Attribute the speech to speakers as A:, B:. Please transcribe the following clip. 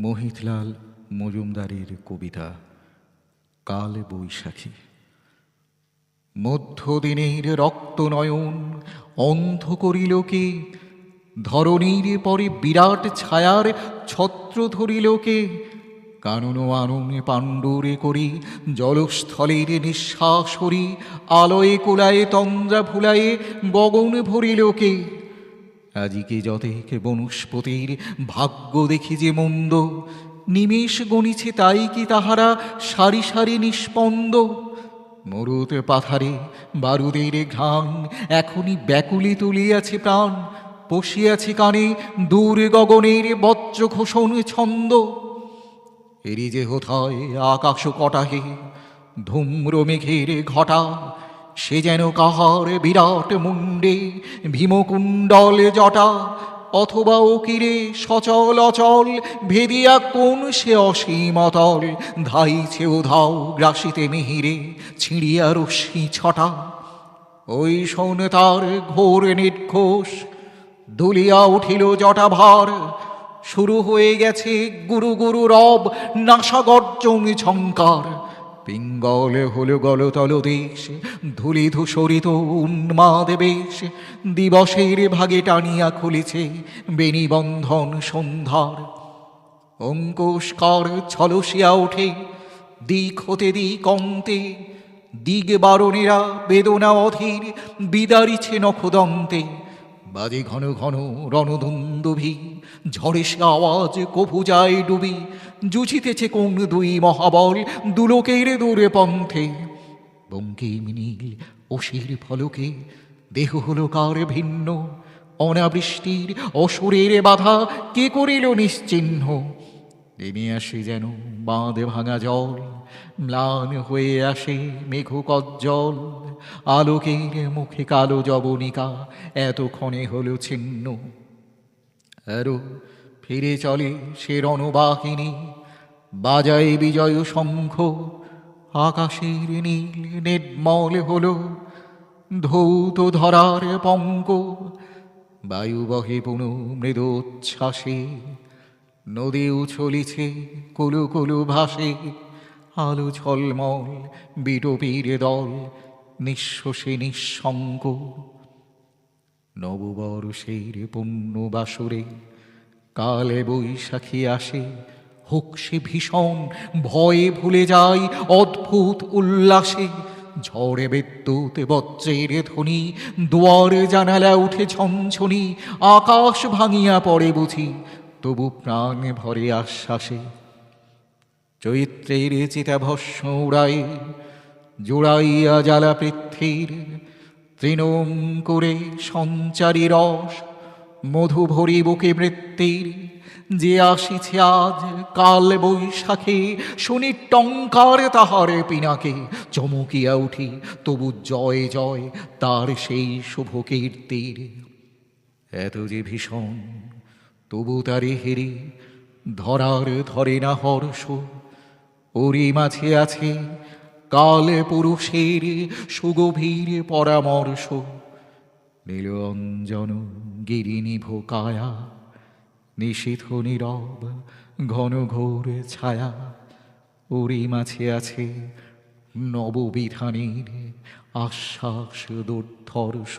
A: মোহিতলাল মজুমদারের কবিতা, কাল বৈশাখী। মধ্যদিনের রক্তনয়ন অন্ধ করিল কে? ধরণীর পরে বিরাট ছায়ার ছত্র ধরিল কে? কানন আনন পাণ্ডুরে করি জলস্থলের নিঃশ্বাস হরি আলয়ে কোলায়ে তন্দ্রা ভুলায়ে গগন ভরিল কে? আজিকে যতেক বনস্পতির ভাগ্য দেখি যে মন্দ। নিমেষ গণিছে তাই কি তাহারা সারি সারি নিষ্পন্দ। মরুত পাথারে বারুদের ঘ্রাণ এখনই ব্যাকুলে তুলিয়াছে প্রাণ। পশিয়াছে কানে দূর গগনের বজ্র ঘোষণ ছন্দ। এরি যে হোথয় আকাশ কটাহে ধূম্র মেঘের ঘটা সে যেন কাহার বিরাট মুন্ডে ভীমকুণ্ডল জটা, অথবা ওকিরে সচল অচল, ভেদিয়া কোন সে অসীম অতল, ধাইছে ধাও গ্রাসিতে মিহিরে, ছিঁড়িয়া রশ্মি ছটা। ওই শোন তার ঘোর নির্ঘোষ, দুলিয়া উঠিল জটা ভার, শুরু হয়ে গেছে গুরু গুরু রব, নাসাগর্জং ঝঙ্কার পিঙ্গল হল গলতল দেশ ধুলি ধূসরিত উন্মাদ বেশ, দিবসের ভাগে টানিয়া খুলেছে বেনিবন্ধন সন্ধ্যার। অঙ্কুশকর ছলসিয়া ওঠে দিক হতে দিক অন্তে, দিগ বারণেরা বেদনা অধীর বিদারিছে নখদন্তে। বাজে ঘন ঘন রণদুন্দুভি, ঝড়ে সে আওয়াজ কভু যায় ডুবি জুঝিতেছে কোন দুই মহাবল দুলোকের দূরে পন্থে বঙ্কিম নীল অশির ফলকে দেহ হলো কার ভিন্ন অনাবৃষ্টির অসুরের বাধা কে করিল নিশ্চিহ্ন নেমে আসে যেন বাঁধে ভাঙা জল ম্লান হয়ে আসে মেঘ কজ্জল আলোকের মুখে কালো জবনিকা এতক্ষণে হলো ছিন্ন আরও ফিরে চলে সে রণবাহিনী। বাজায় বিজয় শঙ্খ, আকাশের নীল নির্মল হল। ধৌত ধরার পঙ্ক বায়ু বহে পুনঃ মৃদোচ্ছ্বাসে। নদী উছলিছে, কুলু কুলু ভাসে। আলো ঝলমল, বিটপীর দল নিঃশ্বাসে নিঃশঙ্ক। নববর্ষের পুণ্য বাসরে কালে বৈশাখী আসে, হোক সে ভীষণ, ভয়ে ভুলে যায়, অদ্ভুত উল্লাসে। ঝড়ে বিদ্যুৎ, বজ্রের ধ্বনি, দুয়ারে জানালা উঠে ঝনঝনি, আকাশ ভাঙিয়া পড়ে বুঝি, তবু প্রাণ ভরে আশ্বাসে। চৈত্রের চিতাভস্ম উড়ায়, জোড়াইয়া জ্বালা পৃথ্বীর, তৃণম করে সঞ্চারী রস মধু ভরি বুকে বৃত্তির যে আসিছে আজ কাল বৈশাখে, শুনি টঙ্কার তাহারে পিনাকে, চমকিয়া উঠি, তবু জয় জয় তার সেই শুভ কীর্তির। এত যে ভীষণ, তবু তারে হেরে ধরার ধরে না হর্ষ। ওরি মাঝে আছে কাল পুরুষের সুগভীর পরামর্শ। নীলঞ্জন গিরিনিভ কায়া নিশীথ নীরব ঘন ঘোর ছায়া ওরি মাছে আছে নববিধানীর আশ্বাস দুর্ধর্ষ।